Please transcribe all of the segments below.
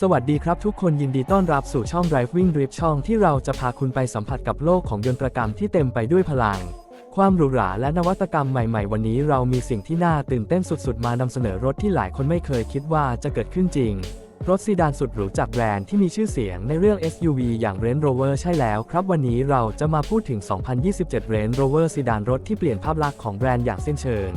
สวัสดีครับทุกคนยินดีต้อนรับสู่ช่อง Driving Drip ช่องที่เราจะพาคุณไปสัมผัสกับโลกของยนตรกรรมที่เต็มไปด้วยพลัง ความหรูหราและนวัตกรรมใหม่ๆ วันนี้เรามีสิ่งที่น่าตื่นเต้นสุดๆ มานำเสนอรถที่หลายคนไม่เคยคิดว่าจะเกิดขึ้นจริง รถซีดานสุดหรูจากแบรนด์ที่มีชื่อเสียงในเรื่อง SUV อย่าง Range Rover ใช่แล้วครับวันนี้เราจะมาพูดถึง 2027 Range Rover ซีดานรถที่เปลี่ยนภาพลักษณ์ของแบรนด์อย่างสิ้นเชิง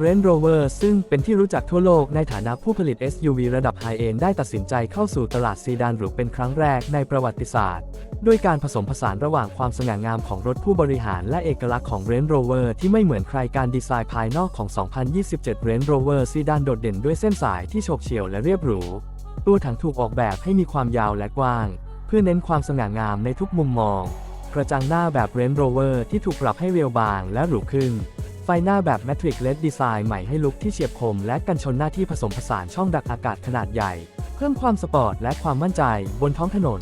Range Rover ซึ่งเป็นที่รู้จักทั่วโลกในฐานะผู้ผลิต SUV ระดับไฮเอนได้ตัดสินใจเข้าสู่ตลาดซีดานหรูเป็นครั้งแรกในประวัติศาสตร์ ด้วยการผสมผสานระหว่างความสง่างามของรถผู้บริหารและเอกลักษณ์ของ Range Rover ที่ไม่เหมือนใครการดีไซน์ภายนอกของ 2027 Range Rover ซีดานโดดเด่นด้วยเส้นสายที่โฉบเฉี่ยวและเรียบหรู ตัวถังถูกออกแบบให้มีความยาวและกว้าง เพื่อเน้นความสง่างามในทุกมุมมอง กระจังหน้าแบบ Range Rover ที่ถูกปรับให้เรียวบางและหรูขึ้น ไฟหน้าแบบ Matrix LED ดีไซน์ใหม่ให้ลุคที่เฉียบคม และกันชนหน้าที่ผสมผสานช่องดักอากาศขนาดใหญ่ เพิ่มความสปอร์ตและความมั่นใจบนท้องถนน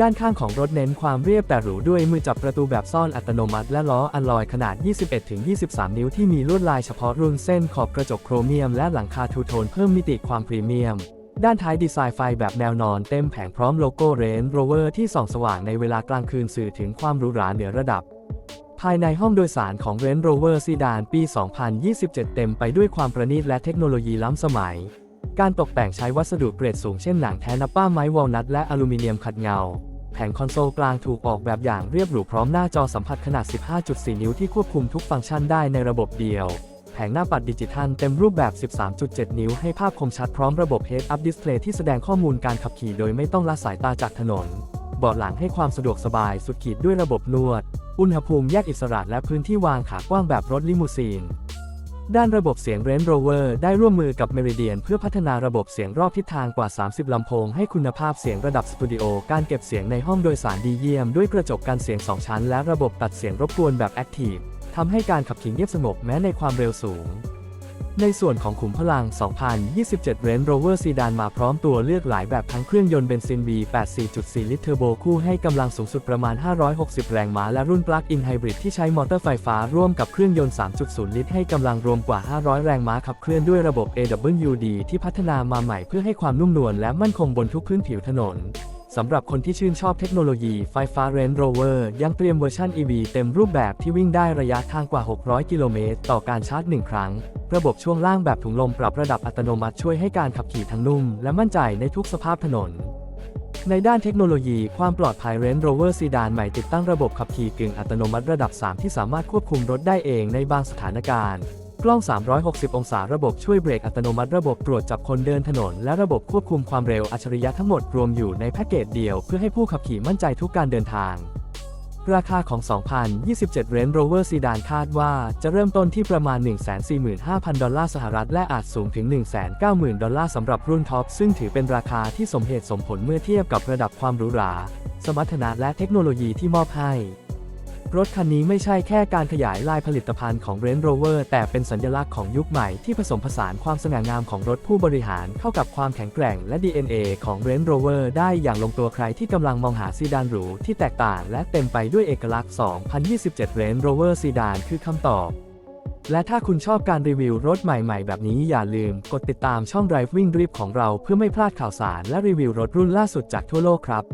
ด้านข้างของรถเน้นความเรียบแต่หรูด้วยมือจับประตูแบบซ่อนอัตโนมัติ และล้ออัลลอยขนาด 21-23 นิ้วที่มีลวดลายเฉพาะรุ่นเส้นขอบกระจกโครเมียม และหลังคาทูโทนเพิ่มมิติความพรีเมียมด้านท้ายดีไซน์ไฟแบบแนวนอนเต็มแผงพร้อมโลโก้ Range Rover ที่ส่องสว่างในเวลากลางคืนสื่อถึงความหรูหราเหนือระดับ ภายในห้องโดยสารของ Range Rover ซีดานปี 2027 เต็มไปด้วยความประณีตและเทคโนโลยีล้ำสมัย การตกแต่งใช้วัสดุเกรดสูงเช่นหนังแท้นับป้าไม้วอลนัทและอลูมิเนียมขัดเงา แผงคอนโซลกลางถูกออกแบบอย่างเรียบหรูพร้อมหน้าจอสัมผัสขนาด 15.4 นิ้วที่ควบคุมทุกฟังก์ชันได้ในระบบเดียว แผงหน้าปัดดิจิทัลเต็มรูปแบบ 13.7 นิ้วให้ภาพคมชัดพร้อมระบบ Head Up Display ที่แสดงข้อมูลการขับขี่โดยไม่ต้องละสายตาจากถนน เบาะหลังให้ความสะดวกสบายสุดขีดด้วยระบบนวด อุณหภูมิแยกอิสระและพื้นที่วางขากว้างแบบรถลิมูซีน ด้านระบบเสียง Range Rover ได้ร่วมมือกับ Meridian เพื่อพัฒนาระบบเสียงรอบทิศทางกว่า 30 ลำโพงให้คุณภาพเสียงระดับสตูดิโอ การเก็บเสียงในห้องโดยสารดีเยี่ยมด้วยกระจกกันเสียง 2 ชั้น และระบบตัดเสียงรบกวนแบบ Active ทำให้การขับขี่เงียบสงบแม้ในความเร็วสูง ในส่วนของขุมพลัง 2027 Range Rover Sedan มาพร้อมตัวเลือกหลายแบบทั้งเครื่องยนต์เบนซิน V8 4.4 ลิตรเทอร์โบคู่ให้กำลังสูงสุดประมาณ 560 แรงม้าและรุ่น Plug-in Hybrid ที่ใช้มอเตอร์ไฟฟ้าร่วมกับเครื่องยนต์ 3.0 ลิตรให้กำลังรวมกว่า 500 แรงม้าขับเคลื่อนด้วยระบบ AWD ที่พัฒนามาใหม่เพื่อให้ความนุ่มนวลและมั่นคงบนทุกพื้นผิวถนนสำหรับคนที่ชื่นชอบเทคโนโลยีไฟฟ้า Range Rover ยังเตรียมเวอร์ชัน EV เต็มรูปแบบที่วิ่งได้ระยะทางกว่า 600 กิโลเมตรต่อการชาร์จ 1 ครั้ง ระบบช่วงล่างแบบถุงลมปรับระดับอัตโนมัติช่วยให้การขับขี่ทั้งนุ่ม และมั่นใจในทุกสภาพถนน ในด้านเทคโนโลยีความปลอดภัย Range Rover Sedan ใหม่ติดตั้งระบบขับขี่กึ่งอัตโนมัติระดับ 3 ที่สามารถควบคุมรถได้เองในบางสถานการณ์กล้อง 360 องศา ระบบช่วยเบรกอัตโนมัติ ระบบตรวจจับคนเดินถนน และระบบควบคุมความเร็วอัจฉริยะทั้งหมดรวมอยู่ในแพ็กเกจเดียว เพื่อให้ผู้ขับขี่มั่นใจทุกการเดินทาง ราคาของ 2027 Range Rover Sedan คาดว่าจะเริ่มต้นที่ประมาณ 145,000 ดอลลาร์สหรัฐ และอาจสูงถึง 190,000 ดอลลาร์สำหรับรุ่นท็อป ซึ่งถือเป็นราคาที่สมเหตุสมผลเมื่อเทียบกับระดับความหรูหรา สมรรถนะและเทคโนโลยีที่มอบให้ รถคันนี้ไม่ใช่แค่การขยายลายผลิตภัณฑ์ของ Range Rover แต่เป็นสัญลักษณ์ของยุคใหม่ที่ผสมผสานความสง่างามของรถผู้บริหารเข้ากับความแข็งแกร่งและ DNA ของ Range Rover ได้อย่างลงตัวใครที่กำลังมองหาซีดานหรูที่แตกต่างและเต็มไปด้วยเอกลักษณ์ 2027 Range Rover Sedan คือคำตอบและถ้าคุณชอบการรีวิวรถใหม่ๆ แบบนี้อย่าลืมกดติดตามช่อง Driving Drip ของเราเพื่อไม่พลาดข่าวสารและรีวิวรถรุ่นล่าสุดจากทั่วโลกครับ